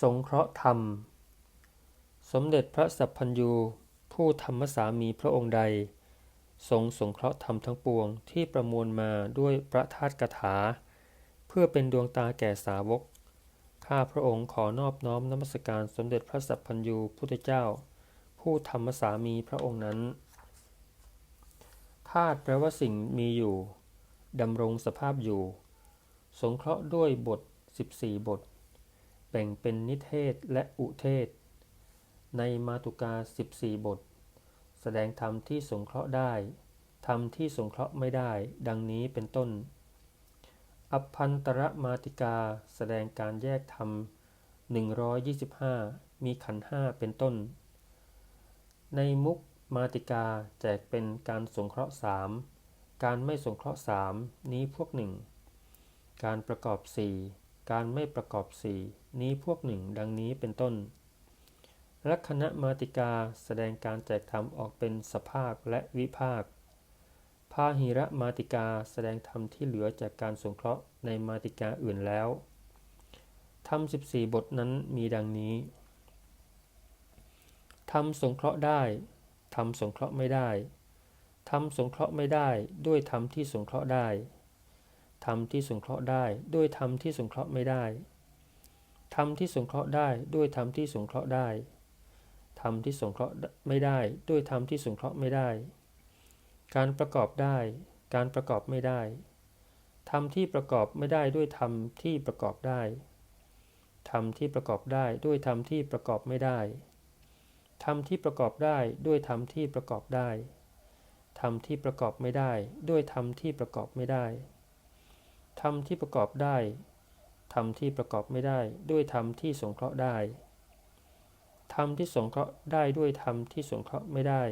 สงเคราะห์ธรรม สมเด็จพระสัพพัญญูผู้ธรรมสามีพระองค์ใด ทรงสงเคราะห์ธรรมทั้งปวงที่ประมวลมาด้วยประทาตกถา เพื่อเป็นดวงตาแก่สาวก ข้าพระองค์ขอนอบน้อมนมัสการสมเด็จพระสัพพัญญูพุทธเจ้า ผู้ธรรมสามีพระองค์นั้นธาตุแปลว่าสิ่งมีอยู่ดำรงสภาพอยู่ สงเคราะห์ด้วยบท 14 บท แบ่งเป็นนิเทศและอุเทศ ในมาตุกา 14 บท แสดงธรรมที่สงเคราะห์ได้ธรรมที่สงเคราะห์ไม่ได้ ดังนี้เป็นต้น อัพพันตรมาติกาแสดงการแยกธรรม 125 มีขันห้าเป็นต้น ในมุกมาติกาแจกเป็นการสงเคราะห์สามการไม่สงเคราะห์สามนี้พวกหนึ่ง การประกอบสี่ การไม่ประกอบสี่นี้พวกหนึ่งดังนี้เป็นต้น ลักษณะมาติกาแสดงการแจกธรรมออกเป็นสภาคและวิภาคพาหิระมาติกาแสดงธรรมที่เหลือจากการสงเคราะห์ในมาติกาอื่นแล้ว ธรรม 14 บทนั้นมีดังนี้ ธรรมสงเคราะห์ได้ ธรรมสงเคราะห์ไม่ได้ ธรรมสงเคราะห์ไม่ได้ด้วยธรรมที่สงเคราะห์ได้ ธรรมที่สงเคราะห์ได้ด้วยธรรมที่สงเคราะห์ไม่ได้ ธรรมที่สงเคราะห์ได้ด้วยธรรมที่สงเคราะห์ได้ ธรรมที่สงเคราะห์ไม่ได้ด้วยธรรมที่สงเคราะห์ไม่ได้ การประกอบได้ การประกอบไม่ได้ ธรรมที่ประกอบไม่ได้ด้วยธรรมที่ประกอบได้ ธรรมที่ประกอบได้ด้วยธรรมที่ประกอบไม่ได้ ธรรมที่ประกอบได้ด้วยธรรมที่ประกอบได้ ธรรมที่ประกอบไม่ได้ด้วยธรรมที่ประกอบไม่ได้ ธรรมที่ประกอบได้ธรรมที่ประกอบไม่ได้ ด้วยธรรมที่สงเคราะห์ได้ธรรมที่สงเคราะห์ได้ด้วยธรรมที่สงเคราะห์ไม่ได้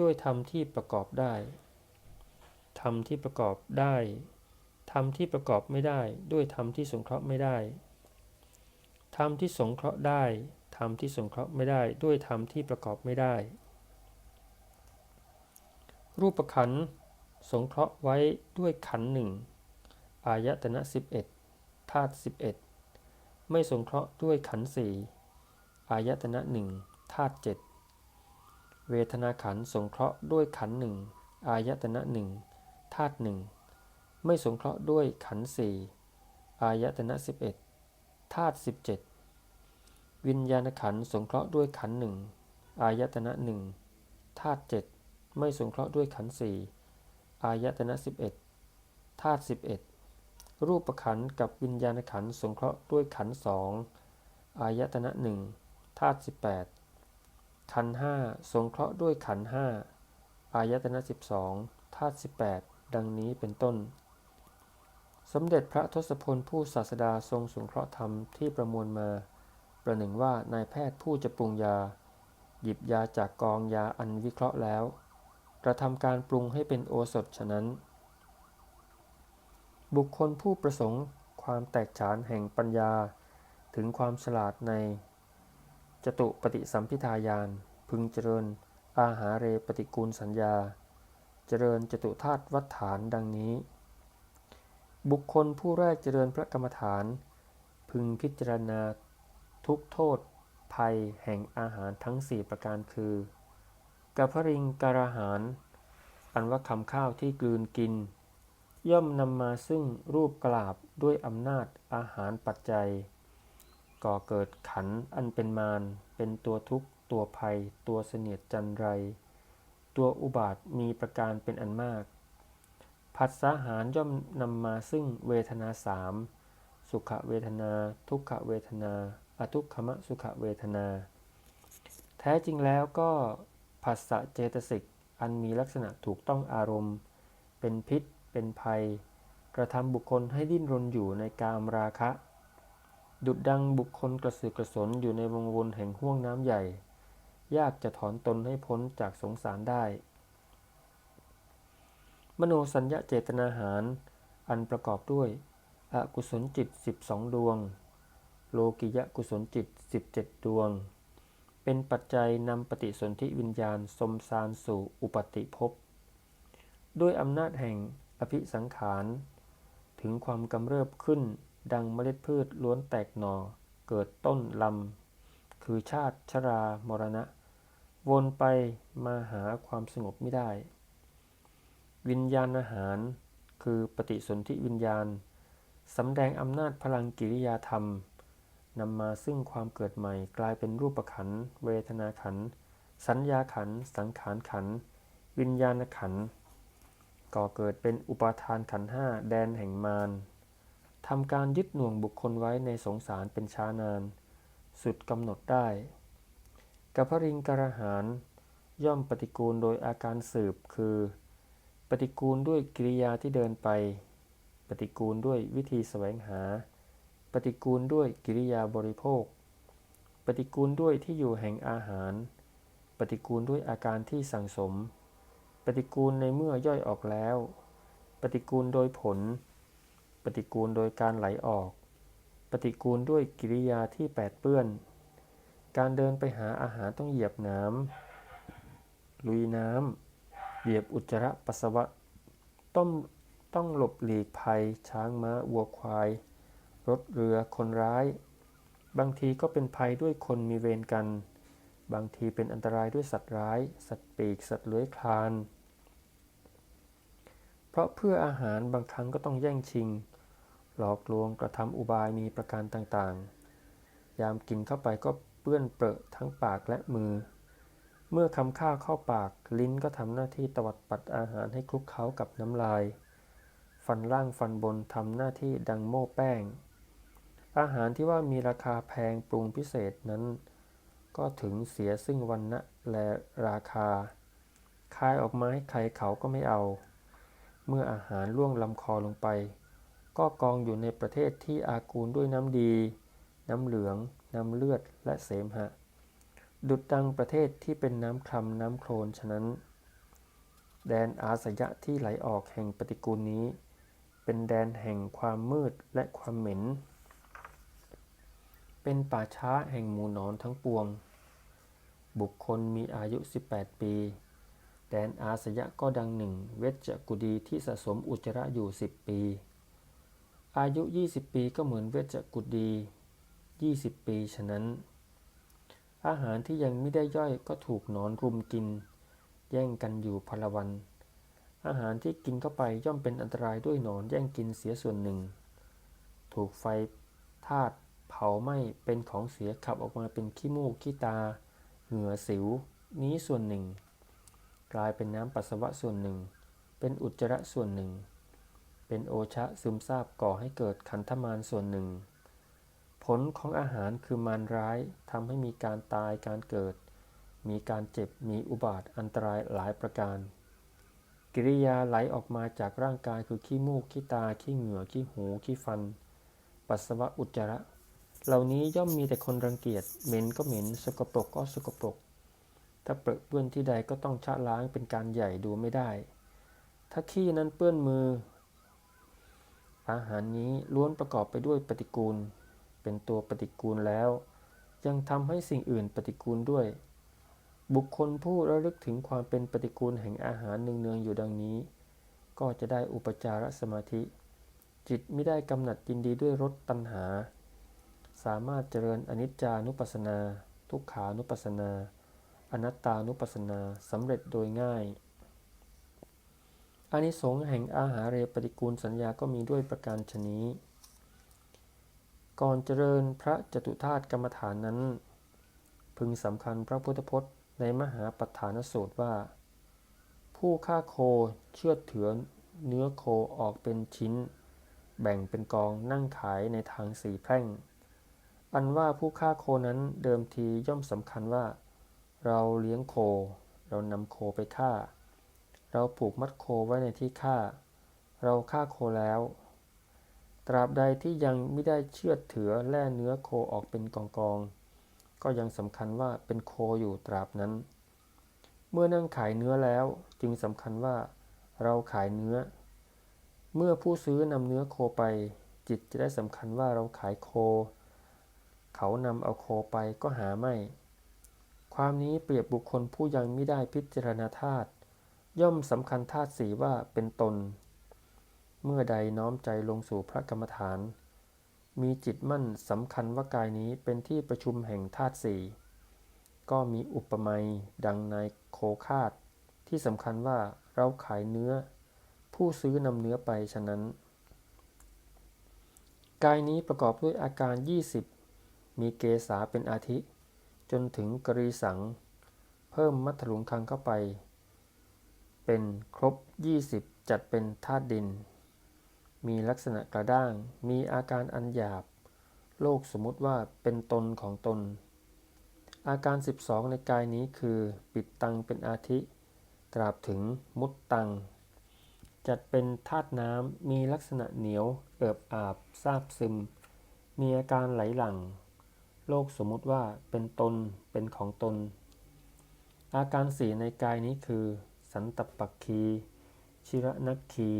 ด้วยธรรมที่ประกอบได้ธรรมที่ประกอบได้ธรรมที่ประกอบไม่ได้ ด้วยธรรมที่สงเคราะห์ไม่ได้ธรรมที่สงเคราะห์ได้ธรรมที่สงเคราะห์ไม่ได้ ด้วยธรรมที่ประกอบไม่ได้ รูปขันธ สงเคราะห์ไว้ด้วยขันหนึ่งอายตนะ 11ธาตุ11 ไม่สงเคราะห์ด้วยขันสี่อายตนะหนึ่งธาตุเจ็ดเวทนาขันสงเคราะห์ด้วยขันหนึ่งอายตนะหนึ่งธาตุหนึ่งไม่สงเคราะห์ด้วยขันสี่อายตนะ 11ธาตุ17 วิญญาณขันสงเคราะห์ด้วยขันหนึ่งอายตนะหนึ่งธาตุเจ็ดไม่สงเคราะห์ด้วยขันสี่ อายตนะสิบเอ็ดธาตุสิบเอ็ดรูปขันกับวิญญาณขันสงเคราะห์ด้วยขันสองอายตนะหนึ่งธาตุสิบแปดขันห้าสงเคราะห์ด้วยขันห้าอายตนะสิบสองธาตุสิบแปดดังนี้เป็นต้น สมเด็จพระทศพลผู้ศาสดาทรงสงเคราะห์ธรรมที่ประมวลมา ประหนึ่งว่านายแพทย์ผู้จะปรุงยา หยิบยาจากกองยาอันวิเคราะห์แล้ว ระทำการปรุงให้เป็นโอสถฉะนั้น บุคคลผู้ประสงค์ความแตกฉานแห่งปัญญา ถึงความฉลาดใน จตุปฏิสัมพิทายาน พึงเจริญ อาหาเรปฏิกูลสัญญา เจริญจตุธาตุวัฏฐานดังนี้ บุคคลผู้แรกเจริญพระกรรมฐาน พึงพิจารณาทุกโทษภัยแห่งอาหารทั้งสี่ประการคือ กับพริงการาหาร อันว่าคำข้าวที่กลืนกิน ย่อมนำมาซึ่งรูปกลาบด้วยอำนาจอาหารปัจจัย ก่อเกิดขันอันเป็นมารเป็นตัวทุกข์ ตัวภัย ตัวเสนียดจันไร ตัวอุบาทมีประการเป็นอันมาก ผัสสะหารย่อมนำมาซึ่งเวทนาสามสุขเวทนา ทุกขเวทนา อทุกขมสุขเวทนา แท้จริงแล้วก็ ผัสสะเจตสิกอันมีลักษณะถูกต้องอารมณ์ เป็นพิษ เป็นภัย กระทำบุคคลให้ดิ้นรนอยู่ในกามราคะ ดุดดังบุคคลกระสือกระสนอยู่ในวงวนแห่งห้วงน้ำใหญ่ ยากจะถอนตนให้พ้นจากสงสารได้ มโนสัญญาเจตนาหาร อันประกอบด้วย อกุศลจิต 12 ดวง โลกิยะกุศลจิต 17 ดวง เป็นปัจจัยนำปฏิสนธิวิญญาณสมสารสู่อุปติภพ ด้วยอำนาจแห่งอภิสังขาร ถึงความกำเริบขึ้นดังเมล็ดพืชล้วนแตกหน่อ เกิดต้นลำ คือชาติชรามรณะ วนไปมาหาความสงบไม่ได้ วิญญาณอาหาร คือปฏิสนธิวิญญาณสำแดงอำนาจพลังกิริยาธรรม นำมาซึ่งความเกิดใหม่กลายเป็นรูปขัน เวทนาขัน สัญญาขัน สังขารขัน วิญญาณขัน ก่อเกิดเป็นอุปาทานขันห้าแดนแห่งมารทำการยึดหน่วงบุคคลไว้ในสงสารเป็นช้านาน สุดกำหนดได้กัพริงกระหารย่อมปฏิกูลโดยอาการสืบคือ ปฏิกูลด้วยกิริยาที่เดินไป ปฏิกูลด้วยวิธีแสวงหา ฏิกูลด้วยกิริยาบริโภค ปฏิกูลด้วยที่อยู่แห่งอาหาร ปฏิกูลด้วยอาการที่สั่งสม ปฏิกูลในเมื่อย่อยออกแล้ว ปฏิกูลโดยผล ปฏิกูลโดยการไหลออก ปฏิกูลด้วยกิริยาที่แปดเปื้อน การเดินไปหาอาหารต้องเหยียบน้ำลุยน้ำเหยียบอุจจาระปัสสาวะ ต้องต้องหลบหลีกภัย ช้างม้าวัวควาย รถเรือคนร้าย บางทีก็เป็นภัยด้วยคนมีเวรกัน บางทีเป็นอันตรายด้วยสัตว์ร้าย สัตว์ปีก สัตว์เลื้อยคลาน เพราะเพื่ออาหารบางครั้งก็ต้องแย่งชิง หลอกลวงกระทำอุบายมีประการต่างๆ ยามกินเข้าไปก็เปื้อนเปรอะทั้งปากและมือ เมื่อคำข้าวเข้าปากลิ้นก็ทำหน้าที่ตวัดปัดอาหารให้คลุกเคล้ากับน้ำลาย ฟันล่างฟันบนทำหน้าที่ดังโม่แป้ง อาหารที่ว่ามีราคาแพงปรุงพิเศษนั้น ก็ถึงเสียซึ่งวันณะและราคาคายออกมาให้ใครเขาก็ไม่เอา เมื่ออาหารล่วงลำคอลงไป ก็กองอยู่ในประเทศที่อากูลด้วยน้ำดี น้ำเหลือง น้ำเลือดและเสมหะ ดุดดังประเทศที่เป็นน้ำคลำน้ำโคลนฉะนั้น แดนอาสยะที่ไหลออกแห่งปฏิกูลนี้ เป็นแดนแห่งความมืดและความเหม็น เป็นป่าช้าแห่งหมูหนอนทั้งปวง บุคคลมีอายุ 18 ปี แดนอาสยะก็ดังหนึ่ง เวชกุดีที่สะสมอุจจาระอยู่ 10 ปี อายุ 20 ปีก็เหมือนเวชกุดี 20 ปีฉะนั้น อาหารที่ยังไม่ได้ย่อยก็ถูกนอนรุมกิน แย่งกันอยู่พลวัน อาหารที่กินเข้าไปย่อมเป็นอันตรายด้วยนอนแย่งกินเสียส่วนหนึ่ง ถูกไฟธาตุ เผาไหม้เป็นของเสียขับออกมาเป็นขี้มูกขี้ตา เหงื่อสิว นี้ส่วนหนึ่ง กลายเป็นน้ำปัสสาวะส่วนหนึ่ง เป็นอุจจาระส่วนหนึ่ง เป็นโอชะซึมซาบก่อให้เกิดขันธมารส่วนหนึ่ง ผลของอาหารคือมารร้ายทำให้มีการตายการเกิด มีการเจ็บมีอุบาทอันตรายหลายประการกิริยาไหลออกมาจากร่างกายคือขี้มูก ขี้ตา ขี้เหงื่อ ขี้หู ขี้ฟัน ปัสสาวะอุจจาระ เหล่านี้ย่อมมีแต่คนรังเกียจเหม็นก็เหม็นสกปรกก็สกปรก ถ้าเปรอะเปื้อนที่ใดก็ต้องชะล้างเป็นการใหญ่ดูไม่ได้ ถ้าขี้นั้นเปื้อนมือ อาหารนี้ล้วนประกอบไปด้วยปฏิกูล เป็นตัวปฏิกูลแล้ว ยังทำให้สิ่งอื่นปฏิกูลด้วย บุคคลผู้ระลึกถึงความเป็นปฏิกูลแห่งอาหารเนืองๆอยู่ดังนี้ ก็จะได้อุปจารสมาธิ จิตไม่ได้กำหนัดยินดีด้วยรสตัณหา สามารถเจริญอนิจจานุปัสสนา ทุกขานุปัสสนา อนัตตานุปัสสนาสำเร็จโดยง่ายอานิสงส์แห่งอาหารเรปฏิกูลสัญญาก็มีด้วยประการชนี้ ก่อนเจริญพระจตุธาตุกรรมฐานนั้น พึงสำคัญพระพุทธพจน์ในมหาปัฏฐานสูตรว่า ผู้ฆ่าโคเชื่อเถือเนื้อโคออกเป็นชิ้น แบ่งเป็นกองนั่งขายในทางสีแพร่ง อันว่าผู้ฆ่าโคนั้นเดิมทีย่อมสำคัญว่า เราเลี้ยงโค เรานำโคไปฆ่า เราผูกมัดโคไว้ในที่ฆ่า เราฆ่าโคแล้ว ตราบใดที่ยังไม่ได้เชือดเถือแล่เนื้อโคออกเป็นกองกองๆก็ยังสำคัญว่าเป็นโคอยู่ตราบนั้น เมื่อนั่งขายเนื้อแล้วจึงสำคัญว่าเราขายเนื้อ เมื่อผู้ซื้อนำเนื้อโคไป จิตจะได้สำคัญว่าเราขายโค เขานำเอาโคไปก็หาไม่ ความนี้เปรียบบุคคลผู้ยังไม่ได้พิจารณาธาตุย่อมสำคัญธาตุสีว่าเป็นตน เมื่อใดน้อมใจลงสู่พระกรรมฐาน มีจิตมั่นสำคัญว่ากายนี้เป็นที่ประชุมแห่งธาตุสี่ก็มีอุปมาดังในโคคาดที่สำคัญว่าเราขายเนื้อ ผู้ซื้อนำเนื้อไปฉะนั้น กายนี้ประกอบด้วยอาการ 20 มีเกษาเป็นอาทิ จนถึงกรีสัง เพิ่มมัทลุงคังเข้าไป เป็นครบ 20 จัดเป็นธาตุดิน มีลักษณะกระด้าง มีอาการอันหยาบ โลกสมมุติว่าเป็นตนของตน อาการ 12 ในกายนี้คือปิดตังเป็นอาทิ ตราบถึงมุตตัง จัดเป็นธาตุน้ำมีลักษณะเหนียว เอิบอาบซาบซึม มีอาการไหลหลั่ง โลกสมมุติว่าเป็นตนเป็นของตน อาการสี่ในกายนี้คือ สันตปักคี ชิระนักคี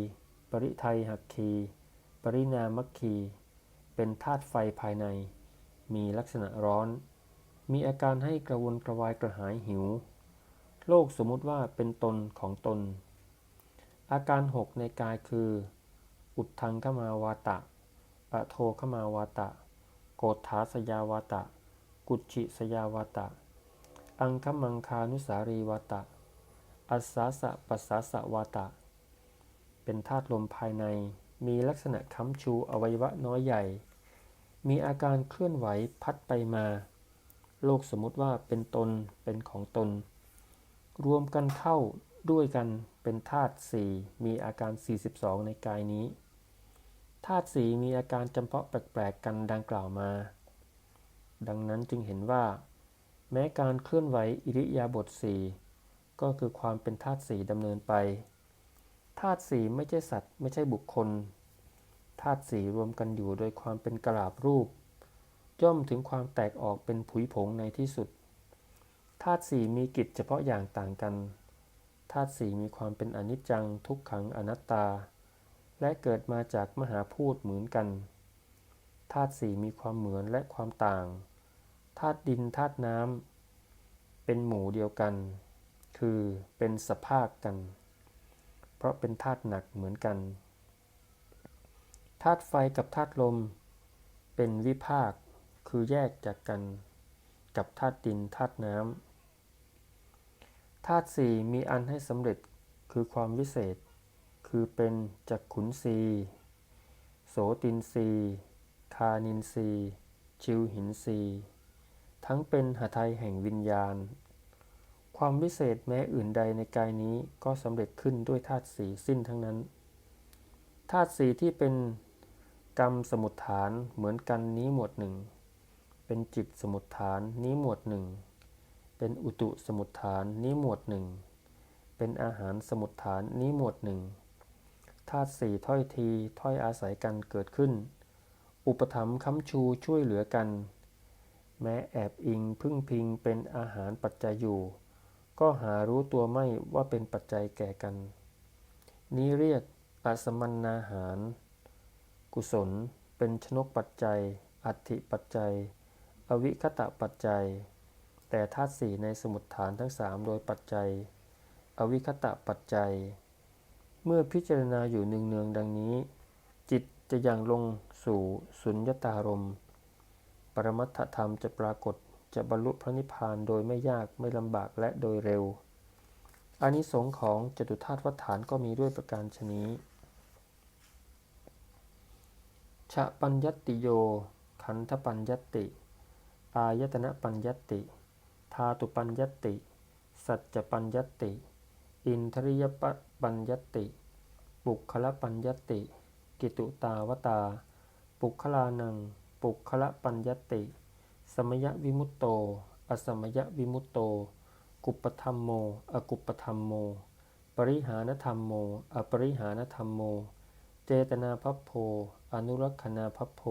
ปริไทยหักคี ปรินามัคคี เป็นธาตุไฟภายใน มีลักษณะร้อน มีอาการให้กระวนกระวายกระหายหิว โลกสมมุติว่าเป็นตนของตน อาการหกในกายคือ อุดทังขมาวาตะอโทขมาวาตะ โกฏฐาสยาวาตะ กุจิสยาวาตะ อังคมังคานุสารีวาตะ อัสสาสะปัสสาสะวาตะ เป็นธาตุลมภายใน มีลักษณะค้ำชูอวัยวะน้อยใหญ่ มีอาการเคลื่อนไหวพัดไปมา โลกสมมติว่าเป็นตน เป็นของตน รวมกันเข้าด้วยกันเป็นธาตุสี่มีอาการ 42 ในกายนี้ ธาตุสีมีอาการจำเพาะแปลกๆกันดังกล่าวมา ดังนั้นจึงเห็นว่า แม้การเคลื่อนไหวอิริยาบถสี่ก็คือความเป็นธาตุสีดำเนินไป ธาตุสีไม่ใช่สัตว์ไม่ใช่บุคคล ธาตุสีรวมกันอยู่โดยความเป็นกราบรูป ย่อมถึงความแตกออกเป็นผุยผงในที่สุด ธาตุสีมีกิจเฉพาะอย่างต่างกัน ธาตุสีมีความเป็นอนิจจังทุกขังอนัตตา และเกิดมาจากมหาพูดเหมือนกัน ธาตุสี่มีความเหมือนและความต่าง ธาตุดินธาตุน้ำ เป็นหมู่เดียวกัน คือเป็นสภาคกัน เพราะเป็นธาตุหนักเหมือนกัน ธาตุไฟกับธาตุลม เป็นวิภาค คือแยกจากกัน กับธาตุดินธาตุน้ำ ธาตุสี่มีอันให้สำเร็จ คือความวิเศษ คือเป็นจักขุนสีโสตินสีคานินสีชิวหินสีทั้งเป็นหทัยแห่งวิญญาณ ความวิเศษแม้อื่นใดในกายนี้ก็สำเร็จขึ้นด้วยธาตุสีสิ้นทั้งนั้น ธาตุสีที่เป็นกรรมสมุทฐานเหมือนกันนี้หมวดหนึ่ง เป็นจิตสมุทฐานนี้หมวดหนึ่ง เป็นอุตุสมุทฐานนี้หมวดหนึ่ง เป็นอาหารสมุทฐานนี้หมวดหนึ่ง ธาตุสี่ถ้อยทีถ้อยอาศัยกันเกิดขึ้น อุปถัมภ์ค้ำชูช่วยเหลือกัน แม้แอบอิงพึ่งพิงเป็นอาหารปัจจัยอยู่ ก็หารู้ตัวไม่ว่าเป็นปัจจัยแก่กัน นี้เรียกอสมันนาหาร กุศลเป็นชนกปัจจัย อัติปัจจัย อวิคตะปัจจัย แต่ธาตุสี่ในสมุดฐานทั้งสามโดยปัจจัย อวิคตะปัจจัย เมื่อพิจารณาอยู่เนืองๆดังนี้ จิตจะยังลงสู่สุญญตารม ปรมัตถธรรมจะปรากฏจะบรรลุพระนิพพานโดยไม่ยากไม่ลำบากและโดยเร็วอานิสงส์ของจตุธาตุวัฏฐานก็มีด้วยประการชนี้ ชะปัญญติโย ขันธปัญญติ อายตนะปัญญติ ธาตุปัญญติ สัจจปัญญติ อินทริยปัญญตติปุคละปัญญตติ กิตุตาวตา ปุคลานัง ปุคละปัญญตติ สมยวิมุตโต อสมยวิมุตโต กุปธรรมโม อกุปธรรมโม ปริหานธรรมโม อปริหานธรรมโม เจตนาพัพโพ อนุรักษณาพัพโพ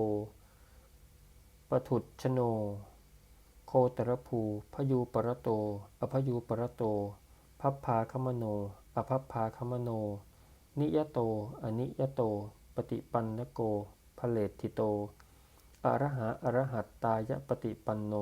ปทุชโน โคตรภูพยูปรโต อพยูปรโต พัพพาคมโนอภัพพาคมโน นิยโต อนิยโต ปฏิปันนโกพเลติโตอรหะอรหัตตายปฏิปันโน